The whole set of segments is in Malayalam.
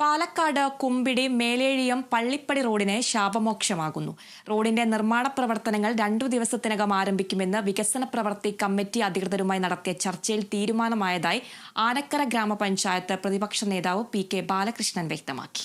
പാലക്കാട് കുമ്പിടി മേലേഴിയം പള്ളിപ്പടി റോഡിന് ശാപമോക്ഷമാകുന്നു. റോഡിന്റെ നിർമ്മാണ പ്രവർത്തനങ്ങൾ രണ്ടു ദിവസത്തിനകം ആരംഭിക്കുമെന്ന് വികസന പ്രവർത്തി കമ്മിറ്റി അധികൃതരുമായി നടത്തിയ ചർച്ചയിൽ തീരുമാനമായതായി ആനക്കര ഗ്രാമപഞ്ചായത്ത് പ്രതിപക്ഷ നേതാവ് പി കെ ബാലകൃഷ്ണൻ വ്യക്തമാക്കി.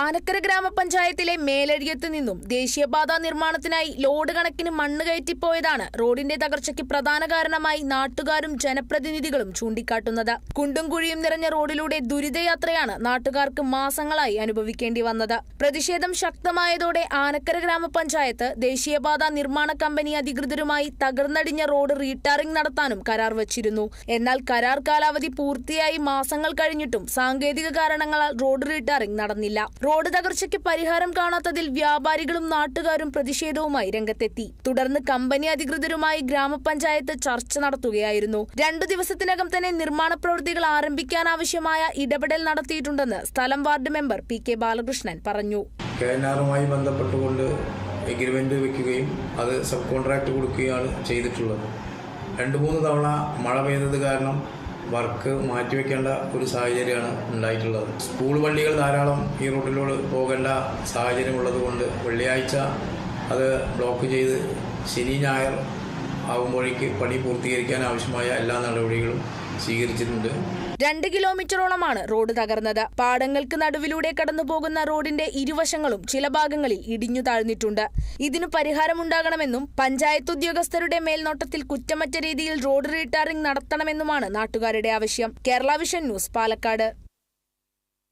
ആനക്കര ഗ്രാമപഞ്ചായത്തിലെ മേലഴിയത്ത് നിന്നും ദേശീയപാത നിർമ്മാണത്തിനായി ലോഡ് കണക്കിന് മണ്ണ് കയറ്റിപ്പോയതാണ് റോഡിന്റെ തകർച്ചയ്ക്ക് പ്രധാന കാരണമായി നാട്ടുകാരും ജനപ്രതിനിധികളും ചൂണ്ടിക്കാട്ടുന്നത്. കുണ്ടും കുഴിയും നിറഞ്ഞ റോഡിലൂടെ ദുരിതയാത്രയാണ് നാട്ടുകാർക്ക് മാസങ്ങളായി അനുഭവിക്കേണ്ടി വന്നത്. പ്രതിഷേധം ശക്തമായതോടെ ആനക്കര ഗ്രാമപഞ്ചായത്ത് ദേശീയപാത നിർമ്മാണ കമ്പനി അധികൃതരുമായി തകർന്നടിഞ്ഞ റോഡ് റീടാറിംഗ് നടത്താനും കരാർ വച്ചിരുന്നു. എന്നാൽ കരാർ കാലാവധി പൂർത്തിയായി മാസങ്ങൾ കഴിഞ്ഞിട്ടും സാങ്കേതിക കാരണങ്ങളാൽ റോഡ് റീടാറിംഗ് നടന്നില്ല. റോഡ് തകർച്ചയ്ക്ക് പരിഹാരം കാണാത്തതിൽ വ്യാപാരികളും നാട്ടുകാരും പ്രതിഷേധവുമായി രംഗത്തെത്തി. തുടർന്ന് കമ്പനി അധികൃതരുമായി ഗ്രാമപഞ്ചായത്ത് ചർച്ച നടത്തുകയായിരുന്നു. രണ്ടു ദിവസത്തിനകം തന്നെ നിർമ്മാണ പ്രവൃത്തികൾ ആരംഭിക്കാനാവശ്യമായ ഇടപെടൽ നടത്തിയിട്ടുണ്ടെന്ന് സ്ഥലം ward member P K Balakrishnan പറഞ്ഞു. കെ എൻ ബന്ധപ്പെട്ടുകൊണ്ട് എഗ്രിമെന്റ് വെക്കുകയും അത് സബ് കോൺട്രാക്ട് കൊടുക്കുകയാണ് ചെയ്തിട്ടുള്ളത്. രണ്ട് മൂന്ന് തവണ മഴ പെയ്തത് കാരണം വർക്ക് മാറ്റിവെക്കേണ്ട ഒരു സാഹചര്യമാണ് ഉണ്ടായിട്ടുള്ളത്. സ്കൂൾ വണ്ടികൾ ധാരാളം ഈ റൂട്ടിലൂടെ പോകേണ്ട സാഹചര്യമുള്ളത് കൊണ്ട് വെള്ളിയാഴ്ച അത് ബ്ലോക്ക് ചെയ്ത് ശനി ഞായർ ആകുമ്പോഴേക്ക് പണി പൂർത്തീകരിക്കാൻ ആവശ്യമായ എല്ലാ നടപടികളും സ്വീകരിച്ചിട്ടുണ്ട്. രണ്ട് കിലോമീറ്ററോളമാണ് റോഡ് തകർന്നത്. പാടങ്ങൾക്ക് നടുവിലൂടെ കടന്നുപോകുന്ന റോഡിന്റെ ഇരുവശങ്ങളും ചില ഭാഗങ്ങളിൽ ഇടിഞ്ഞു താഴ്ന്നിട്ടുണ്ട്. ഇതിനു പരിഹാരമുണ്ടാകണമെന്നും പഞ്ചായത്ത് ഉദ്യോഗസ്ഥരുടെ മേൽനോട്ടത്തിൽ കുറ്റമറ്റ രീതിയിൽ റോഡ് റീടാറിംഗ് നടത്തണമെന്നുമാണ് നാട്ടുകാരുടെ ആവശ്യം. Kerala vision news Palakkad.